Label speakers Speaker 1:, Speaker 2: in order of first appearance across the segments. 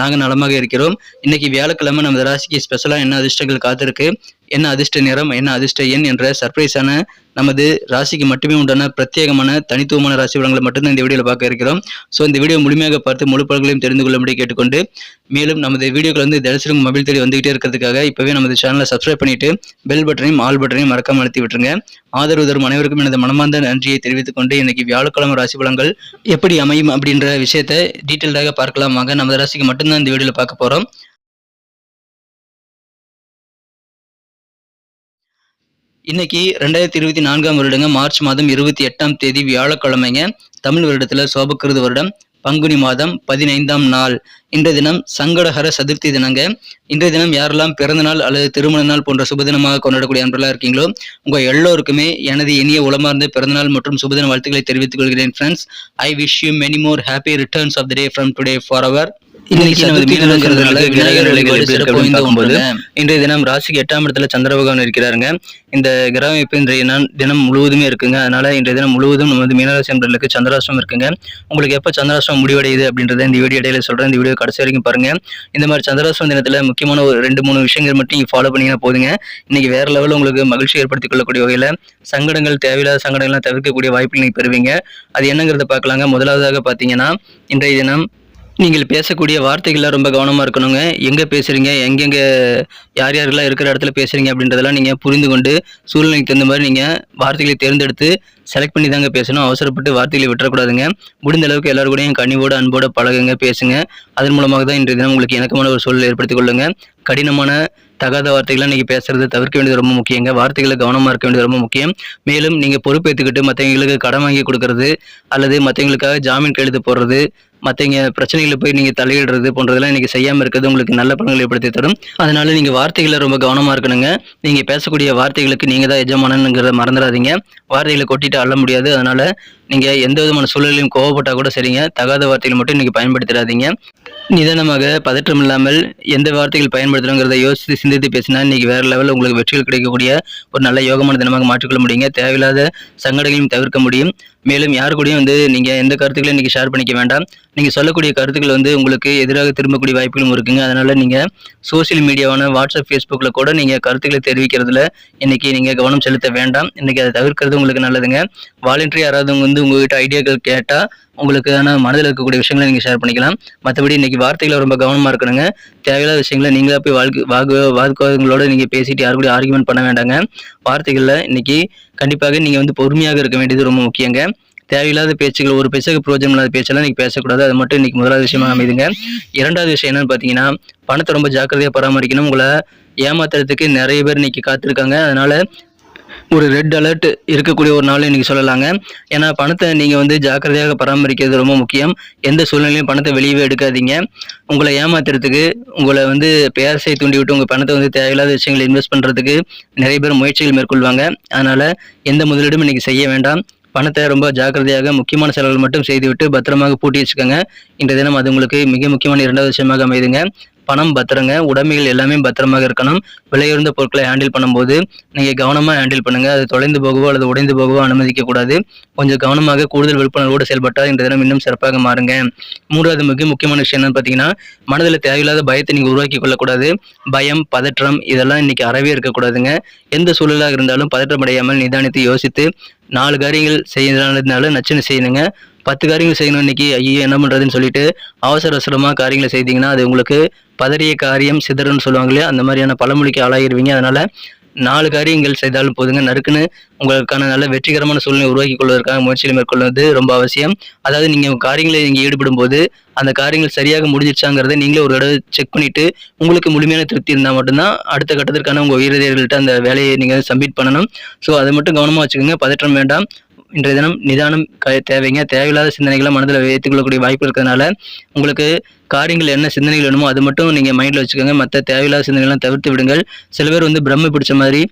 Speaker 1: நாங்கள் நலமாக இருக்கிறோம். இன்னைக்கு வியாழக்கிழமை நமது ராசிக்கு ஸ்பெஷலாக என்ன அதிர்ஷ்டங்கள் காத்திருக்கு? என்ன அதிர்ஷ்ட நிறம் என்ன அதிர்ஷ்ட எண் என்ற சர்ப்ரைஸான நமது ராசிக்கு மட்டுமே உண்டான பிரத்யேகமான தனித்துவமான ராசி பலன்களை மட்டும்தான் இந்த வீடியோவில் பார்க்க இருக்கிறோம். ஸோ இந்த வீடியோ முழுமையாக பார்த்து முழு பலன்களையும் தெரிந்து கொள்ளும்படி கேட்டுக்கொண்டு மேலும் நமது வீடியோக்கள் வந்து தினசரி மொபைல் தேடி வந்துகிட்டே இருக்கிறதுக்காக இப்போவே நமது சேனலை சப்ஸ்கிரைப் பண்ணிட்டு பெல் பட்டனையும் ஆல் பட்டனையும் மறக்காம அழுத்தி விட்டுருங்க. ஆதரவு தரும் அனைவருக்கும் எனது மனமார்ந்த நன்றியை தெரிவித்துக் கொண்டு இன்னைக்கு வியாழக்கிழமை ராசி பலன்கள் எப்படி அமையும் அப்படின்ற விஷயத்தை டீட்டெயில்டாக பார்க்கலாம் வாங்க நமது ராசிக்கு மட்டும் மட்டும்தான் இந்த வீடியோவில் பார்க்க போகிறோம் இன்னைக்கு ரெண்டாயிரத்தி இருபத்தி நான்காம் வருடங்க மார்ச் மாதம் இருபத்தி எட்டாம் தேதி வியாழக்கிழமைங்க தமிழ் வருடத்துல சோபக்கிருது வருடம் பங்குனி மாதம் பதினைந்தாம் நாள். இன்றைய தினம் சங்கடஹர சதுர்த்தி தினங்க. இன்றைய தினம் யாரெல்லாம் பிறந்த நாள் அல்லது திருமண நாள் போன்ற சுபதினமாக கொண்டாடக்கூடிய அன்பர்களாக இருக்கீங்களோ உங்க எல்லோருக்குமே எனது இனிய உளமார்ந்த பிறந்தநாள் மற்றும் சுபதின வாழ்த்துக்களை தெரிவித்துக் கொள்கிறேன் friends I wish you many more happy returns of the day from today for our இன்னைக்கு நமது மீனராசினர்களுக்கு விநாயகர் அப்படின்னு பார்க்கும்போது இன்றைய தினம் ராசிக்கு எட்டாம் இடத்துல சந்திர பகவான் இருக்கிறாருங்க. இந்த கிரக அமைப்பு இன்றைய தினம் முழுவதுமே இருக்குங்க. அதனால இன்றைய தினம் முழுவதும் நமது மீனராசி நண்பர்களுக்கு சந்திராஷ்டம் இருக்குங்க. உங்களுக்கு எப்போ சந்திராஷ்டம் முடிவடையுது அப்படின்றத இந்த வீடியோ இடையில சொல்றேன். இந்த வீடியோ கடைசி வரைக்கும் பாருங்க. இந்த மாதிரி சந்திராஷ்டம் தினத்துல முக்கியமான ஒரு ரெண்டு மூணு விஷயங்கள் மட்டும் நீங்க ஃபாலோ பண்ணீங்கன்னா போதுங்க. இன்னைக்கு வேற லெவலில் உங்களுக்கு மகிழ்ச்சி ஏற்படுத்திக் கொள்ளக்கூடிய வகையில சங்கடங்கள் தேவையில்லாத சங்கடங்கள்லாம் தவிர்க்கக்கூடிய வாய்ப்புகள் நீங்க பெறுவீங்க. அது என்னங்கிறத பார்க்கலாங்க. முதலாவதாக பார்த்தீங்கன்னா இன்றைய தினம் நீங்கள் பேசக்கூடிய வார்த்தைகள்லாம் ரொம்ப கவனமாக இருக்கணுங்க. எங்கே பேசுகிறீங்க எங்கெங்கே யார் யாரெல்லாம் இருக்கிற இடத்துல பேசுகிறீங்க அப்படின்றதெல்லாம் நீங்கள் புரிந்து கொண்டு சூழ்நிலைக்கு தகுந்த மாதிரி நீங்கள் வார்த்தைகளை தேர்ந்தெடுத்து செலக்ட் பண்ணி தாங்க பேசணும். அவசரப்பட்டு வார்த்தைகளை விட்டுறக்கூடாதுங்க. முடிந்த அளவுக்கு எல்லாரும் கூடயும் கனிவோட அன்போட பழகுங்க பேசுங்க. அதன் மூலமாக தான் இன்றைய தினம் உங்களுக்கு இணக்கமான ஒரு சூழல் ஏற்படுத்திக் கொள்ளுங்க. கடினமான தகாத வார்த்தைகளை நீங்கள் பேசுறது தவிர்க்க வேண்டியது ரொம்ப முக்கியங்க. வார்த்தைகளை கவனமாக இருக்க வேண்டியது ரொம்ப முக்கியம். மேலும் நீங்கள் பொறுப்பேற்றுக்கிட்டு மற்றவங்களுக்கு கடன் வாங்கி கொடுக்கறது அல்லது மற்றவங்களுக்காக ஜாமீன் கெழுத்து போடுறது மற்றவங்க பிரச்சனைகளை போய் நீங்கள் தலையிடுறது போன்றதெல்லாம் இன்றைக்கி செய்யாமல் இருக்கிறது உங்களுக்கு நல்ல பலன்களை ஏற்படுத்தி தரும். அதனால நீங்கள் வார்த்தைகளை ரொம்ப கவனமாக இருக்கணுங்க. நீங்கள் பேசக்கூடிய வார்த்தைகளுக்கு நீங்கள் தான் எஜமானனுங்கிறத மறந்துடாதீங்க. வார்த்தைகளை கொட்டிட்டு அள்ள முடியாது. அதனால நீங்கள் எந்த விதமான சூழலையும் கோவப்பட்டால் கூட சரிங்க. தகாத வார்த்தைகளை மட்டும் நீங்கள் பயன்படுத்திடாதீங்க. நிதானமாக பதற்றம் இல்லாமல் எந்த வார்த்தைகள் பயன்படுத்தணுங்கிறத யோசித்து சிந்தித்து பேசினா இன்றைக்கி வேறு லெவலில் உங்களுக்கு வெற்றிகள் கிடைக்கக்கூடிய ஒரு நல்ல யோகமான தினமாக மாற்றிக்கொள்ள முடியுங்க. தேவையில்லாத சங்கடங்களையும் தவிர்க்க முடியும். மேலும் யார் கூடயும் வந்து நீங்கள் எந்த கருத்துக்களையும் இன்றைக்கி ஷேர் பண்ணிக்க வேண்டாம். நீங்கள் சொல்லக்கூடிய கருத்துக்கள் வந்து உங்களுக்கு எதிராக திரும்பக்கூடிய வாய்ப்புகளும் இருக்குங்க. அதனால் நீங்கள் சோசியல் மீடியாவான வாட்ஸ்அப் ஃபேஸ்புக்கில் கூட நீங்கள் கருத்துக்களை தெரிவிக்கிறதுல இன்றைக்கி நீங்கள் கவனம் செலுத்த வேண்டாம். இன்றைக்கி அதை தவிர்க்கிறது உங்களுக்கு நல்லதுங்க. வாலண்டரி யாராவது வந்து உங்கள்கிட்ட ஐடியாக்கள் கேட்டால் உங்களுக்கான மனதில் இருக்கக்கூடிய விஷயங்களை நீங்கள் ஷேர் பண்ணிக்கலாம். மற்றபடி இன்றைக்கி வார்த்தைகளை ரொம்ப கவனமாக இருக்கணுங்க. தேவையில்லாத விஷயங்களை நீங்களாக போய் வாழ்க்கை வாக்கு வாக்குவாதங்களோடு நீங்கள் பேசிட்டு யாரு கூட ஆர்குமெண்ட் பண்ண வேண்டாங்க. வார்த்தைகளில் இன்றைக்கி கண்டிப்பாக நீங்கள் வந்து பொறுமையாக இருக்க வேண்டியது ரொம்ப முக்கியங்க. தேவையில்லாத பேச்சுகள் ஒரு பேச்சுக்கு பிரோஜனம் இல்லாத பேச்செல்லாம் நீங்கள் பேசக்கூடாது. அது மட்டும் இன்னைக்கு முதலாவது விஷயமாக அமைதுங்க. இரண்டாவது விஷயம் என்னன்னு பார்த்தீங்கன்னா பணத்தை ரொம்ப ஜாக்கிரதையாக பராமரிக்கணும். உங்களை ஏமாத்துறதுக்கு நிறைய பேர் இன்னைக்கு காத்திருக்காங்க. அதனால ஒரு ரெட் அலர்ட் இருக்கக்கூடிய ஒரு நாள் இன்றைக்கி சொல்லலாங்க. ஏன்னா பணத்தை நீங்கள் வந்து ஜாக்கிரதையாக பராமரிக்கிறது ரொம்ப முக்கியம். எந்த சூழ்நிலையும் பணத்தை வெளியவே எடுக்காதீங்க. உங்களை ஏமாத்துறதுக்கு உங்களை வந்து பேரசை தூண்டி விட்டு உங்கள் பணத்தை வந்து தேவையில்லாத விஷயங்களை இன்வெஸ்ட் பண்ணுறதுக்கு நிறைய பேர் முயற்சிகள் மேற்கொள்வாங்க. அதனால் எந்த முதலீடும் இன்றைக்கி செய்ய வேண்டாம். பணத்தை ரொம்ப ஜாக்கிரதையாக முக்கியமான செலவுகள் மட்டும் செய்துவிட்டு பத்திரமாக பூட்டி வச்சுக்கோங்க. இன்றைய தினம் அது உங்களுக்கு மிக முக்கியமான இரண்டாவது விஷயமாக அமைதுங்க. பணம் பத்திரங்க உடைமைகள் எல்லாமே பத்திரமாக இருக்கணும். விலையுறந்த பொருட்களை ஹேண்டில் பண்ணும்போது நீங்கள் கவனமாக ஹேண்டில் பண்ணுங்கள் அது தொலைந்து போகவோ அல்லது உடைந்து போகவோ அனுமதிக்கக்கூடாது. கொஞ்சம் கவனமாக கூடுதல் விழிப்புணர்வோடு செயல்பட்டால் இந்த தினம் இன்னும் சிறப்பாக மாறுங்க. மூன்றாவது மிக முக்கியமான விஷயம் என்னன்னு பார்த்தீங்கன்னா மனதில் தேவையில்லாத பயத்தை நீங்கள் உருவாக்கி கொள்ளக்கூடாது. பயம் பதற்றம் இதெல்லாம் இன்னைக்கு அறவே இருக்கக்கூடாதுங்க. எந்த சூழலாக இருந்தாலும் பதற்றம் அடையாமல் நிதானித்து யோசித்து நாலு காரியங்கள் செய்யறதுனால நச்சுன்னு செய்யணுங்க. பத்து காரியங்கள் செய்யணும் இன்னைக்கு. ஐயோ என்ன பண்ணுறதுன்னு சொல்லிட்டு அவசர அவசரமாக காரியங்களை செய்தீங்கன்னா அது உங்களுக்கு பதறிய காரியம் சிதறன்னு சொல்லுவாங்க இல்லையா? அந்த மாதிரியான பழமொழிக்கு ஆளாகிருவீங்க. அதனால நாலு காரியங்கள் செய்தாலும் போதுங்க. நறுக்குன்னு உங்களுக்கான நல்ல வெற்றிகரமான சூழ்நிலை உருவாக்கி கொள்வதற்காக முயற்சிகளை மேற்கொள்வது ரொம்ப அவசியம். அதாவது நீங்கள் காரியங்களை நீங்கள் ஈடுபடும் போது அந்த காரியங்கள் சரியாக முடிஞ்சிருச்சாங்கிறத நீங்களே ஒரு தடவை செக் பண்ணிட்டு உங்களுக்கு முழுமையான திருப்தி இருந்தால் மட்டும்தான் அடுத்த கட்டத்திற்கான உங்கள் உயிரதியர்கள்ட்ட அந்த வேலையை நீங்கள் சப்மிட் பண்ணணும். ஸோ அதை மட்டும் கவனமாக வச்சுக்கோங்க. பதற்றம் வேண்டாம். இன்றைய தினம் நிதானம் க- தேவைங்க. தேவையில்லாத சிந்தனைகளை மனதில் வைத்துக்கொள்ளக்கூடிய வாய்ப்பு இருக்கிறதுனால உங்களுக்கு காரியங்கள் என்ன சிந்தனைகள் வேணுமோ அது மட்டும் நீங்கள் மைண்டில் வச்சுக்கோங்க. மற்ற தேவையில்லாத சிந்தனைகள்லாம் தவிர்த்து விடுங்கள். சில பேர் வந்து பிரம்ம பிடிச்ச மாதிரி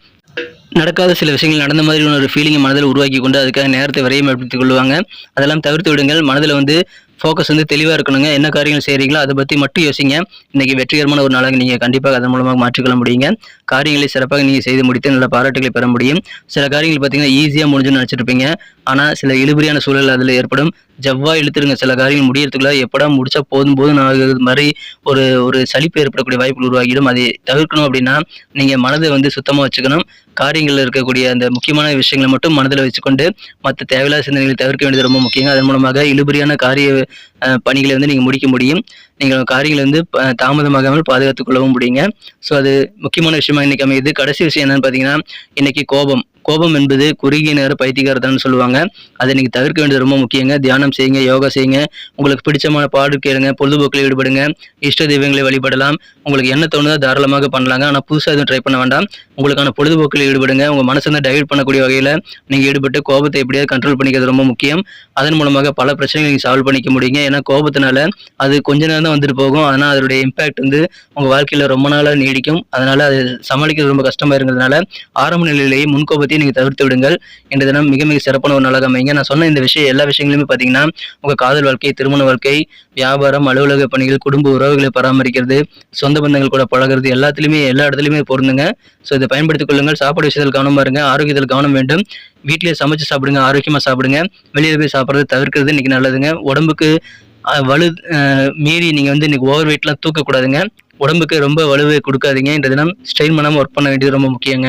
Speaker 1: நடக்காத சில விஷயங்கள் நடந்த மாதிரி ஒரு ஃபீலிங்கை மனதில் உருவாக்கி கொண்டு அதுக்காக நேரத்தை விரையப்படுத்திக் கொள்வாங்க. அதெல்லாம் தவிர்த்து விடுங்கள். மனதில் வந்து ஃபோக்கஸ் வந்து தெளிவாக இருக்கணுங்க. என்ன காரியங்கள் செய்கிறீங்களோ அதை பற்றி மட்டும் யோசிங்க. இன்னைக்கு வெற்றிகரமான ஒரு நாளாக நீங்கள் கண்டிப்பாக அதன் மூலமாக மாற்றிக்கொள்ள முடியுங்க. காரியங்களை சிறப்பாக நீங்கள் செய்து முடித்து நல்ல பாராட்டுகளை பெற முடியும். சில காரியங்கள் பார்த்தீங்கன்னா ஈஸியாக முடிஞ்சுன்னு நினச்சிருப்பீங்க. ஆனால் சில இழுபறியான சூழல் அதில் ஏற்படும். ஜவ்வாக இழுத்துருங்க. சில காரியங்கள் முடியறதுக்குள்ள எப்படா முடிச்சா போதும் போதும் ஆகுறது மாதிரி ஒரு ஒரு சலிப்பு ஏற்படக்கூடிய வாய்ப்புகள் உருவாகிடும். அதை தவிர்க்கணும் அப்படின்னா நீங்கள் மனதை வந்து சுத்தமாக வச்சுக்கணும். காரியங்களில் இருக்கக்கூடிய அந்த முக்கியமான விஷயங்களை மட்டும் மனதில் வச்சுக்கொண்டு மற்ற தேவையில்லாத சிந்தனைகளை தவிர்க்க வேண்டியது ரொம்ப முக்கியம் அதன் மூலமாக இழுபறியான காரிய பணிகளை வந்து நீங்கள் முடிக்க முடியும். நீங்கள் காரியங்களை வந்து ப- தாமதமாகாமல் பாதுகாத்துக் கொள்ளவும் முடியுங்க. ஸோ அது முக்கியமான விஷயமா இன்னைக்கு அமையுது. கடைசி விஷயம் என்னன்னு பார்த்தீங்கன்னா இன்னைக்கு கோபம். கோபம் என்பது குறுகிய நேர பைத்தியகாரத்தான்னு சொல்லுவாங்க. அதை நீங்கள் தவிர்க்க வேண்டியது ரொம்ப முக்கியங்க. தியானம் செய்யுங்க யோகா செய்யுங்க. உங்களுக்கு பிடிச்சமான பாடு கேளுங்க பொழுதுபோக்கில் ஈடுபடுங்க. இஷ்ட தெய்வங்களை வழிபடலாம். உங்களுக்கு என்ன தோணுதோ தாராளமாக பண்ணலாங்க. ஆனால் புதுசாக எதுவும் ட்ரை பண்ண வேண்டாம். உங்களுக்கான பொழுதுபோக்கில் ஈடுபடுங்க. உங்கள் மனசை வந்து டைவெர்ட் பண்ணக்கூடிய வகையில் நீங்கள் ஈடுபட்டு கோபத்தை எப்படியாவது கண்ட்ரோல் பண்ணிக்கிறது ரொம்ப முக்கியம். அதன் மூலமாக பல பிரச்சனைகளை நீங்கள் சால்வ் பண்ணிக்க முடியுங்க. ஏன்னா கோபத்தினால அது கொஞ்ச நேரம் தான் வந்துட்டு போகும். ஆனால் அதனுடைய இம்பாக்ட் வந்து உங்கள் வாழ்க்கையில் ரொம்ப நாளாக நீடிக்கும். அதனால் அது சமாளிக்கிறது ரொம்ப கஷ்டமாக இருந்ததுனால ஆரம்ப நிலையிலேயே முன்கோபத்தை நீங்கள் தவிர்த்து விடுங்கள். என்ற தினம் மிக மிக சிறப்பான ஒரு நாளாக அமைங்க நான் சொன்ன இந்த விஷயம் எல்லா விஷயங்களுமே பார்த்தீங்கன்னா உங்கள் காதல் வாழ்க்கை திருமண வாழ்க்கை வியாபாரம் அலுவலக பணிகள் குடும்ப உறவுகளை பராமரிக்கிறது சொந்த பந்தங்கள் கூட பழகுறது எல்லாத்துலேயுமே எல்லா இடத்துலையுமே பொருந்துங்க. ஸோ இதை பயன்படுத்திக் கொள்ளுங்கள். சாப்பாடு விஷயத்தில் கவனம் இருங்க ஆரோக்கியத்தில் கவனம் வேண்டும். வீட்டிலேயே சமைச்சு சாப்பிடுங்க. ஆரோக்கியமாக சாப்பிடுங்க. வெளியில் போய் சாப்பிட்றது தவிர்க்கிறது இன்னைக்கு நல்லதுங்க. உடம்புக்கு வலு மீறி நீங்கள் வந்து இன்னைக்கு ஓவர் வெயிட்லாம் தூக்கக்கூடாதுங்க. உடம்புக்கு ரொம்ப வலுவை கொடுக்காதீங்க. இந்த தினம் ஸ்ட்ரெயின் பண்ணாமல் ஒர்க் பண்ண வேண்டியது ரொம்ப முக்கியங்க.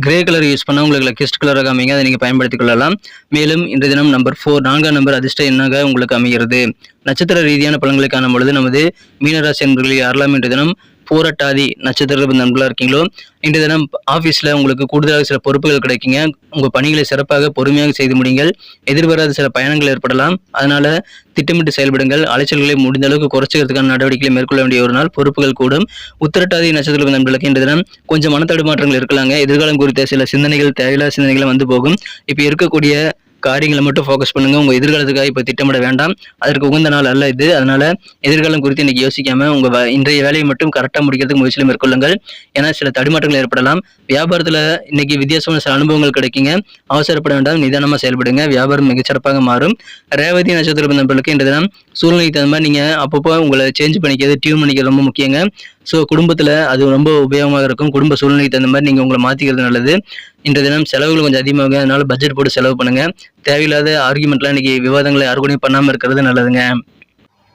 Speaker 1: கிரே கலர் யூஸ் பண்ணால் உங்களுக்கு லக்கியஸ்ட் கலராக அமைங்க அதை நீங்கள் பயன்படுத்திக் கொள்ளலாம். மேலும் இன்றைய தினம் நம்பர் ஃபோர் நான்காம் நம்பர் அதிர்ஷ்ட எண்ணாக உங்களுக்கு அமைகிறது? நட்சத்திர ரீதியான பலன்களை காணும் பொழுது நமது மீனராசி என்பர்களை யாரெல்லாம் இன்றைய தினம் பூரட்டாதி நட்சத்திர நண்பர்களாக இருக்கீங்களோ இன்று தினம் ஆஃபீஸில் உங்களுக்கு கூடுதலாக சில பொறுப்புகள் கிடைக்குங்க. உங்கள் பணிகளை சிறப்பாக பொறுமையாக செய்து முடியுங்கள். எதிர்பாராத சில பயணங்கள் ஏற்படலாம். அதனால் திட்டமிட்டு செயல்படுங்கள். அலைச்சல்களை முடிந்த அளவுக்கு குறைச்சிக்கிறதுக்கான நடவடிக்கைகளை மேற்கொள்ள வேண்டிய ஒரு நாள். பொறுப்புகள் கூடும். உத்திரட்டாதி நட்சத்திர நண்பர்களுக்கு இன்று தினம் கொஞ்சம் மனத்தடுமாற்றங்கள் இருக்கலாங்க. எதிர்காலம் குறித்த சில சிந்தனைகள் தேவையில்லாத சிந்தனைகள் வந்து போகும். இப்போ இருக்கக்கூடிய காரியங்களை மட்டும் ஃபோக்கஸ் பண்ணுங்கள் உங்கள் எதிர்காலத்துக்காக இப்போ திட்டமிட வேண்டாம். அதற்கு உகந்த நாள் அல்ல இது. அதனால் எதிர்காலம் குறித்து இன்றைக்கி யோசிக்காமல் உங்கள் இன்றைய வேலையை மட்டும் கரெக்டாக முடிக்கிறதுக்கு முயற்சியில் மேற்கொள்ளுங்கள். ஏன்னா சில தடுமாற்றங்கள் ஏற்படலாம். வியாபாரத்தில் இன்னைக்கு வித்தியாசமான சில அனுபவங்கள் கிடைக்குங்க. அவசரப்பட வேண்டாம். நிதானமாக செயல்படுங்க. வியாபாரம் மிகச்சிறப்பாக மாறும். ரேவதி நட்சத்திர நண்பர்களுக்கு இன்றைய தினம் சூழ்நிலைக்கு தகுந்த மாதிரி நீங்கள் அப்பப்போ உங்களை சேஞ்ச் பண்ணிக்கிறது டியூன் பண்ணிக்கிறது ரொம்ப முக்கியங்க. ஸோ குடும்பத்துல அது ரொம்ப உபயோகமாக இருக்கும். குடும்ப சூழ்நிலைக்கு தகுந்த மாதிரி நீங்க உங்களை மாத்திக்கிறது நல்லது. இன்றைய தினம் செலவுகள் கொஞ்சம் அதிகமாக அதனால பட்ஜெட் போட்டு செலவு பண்ணுங்க. தேவையில்லாத ஆர்குமெண்ட்லாம் இன்னைக்கு விவாதங்களை யாருக்கூடையும் பண்ணாமல் இருக்கிறது நல்லதுங்க.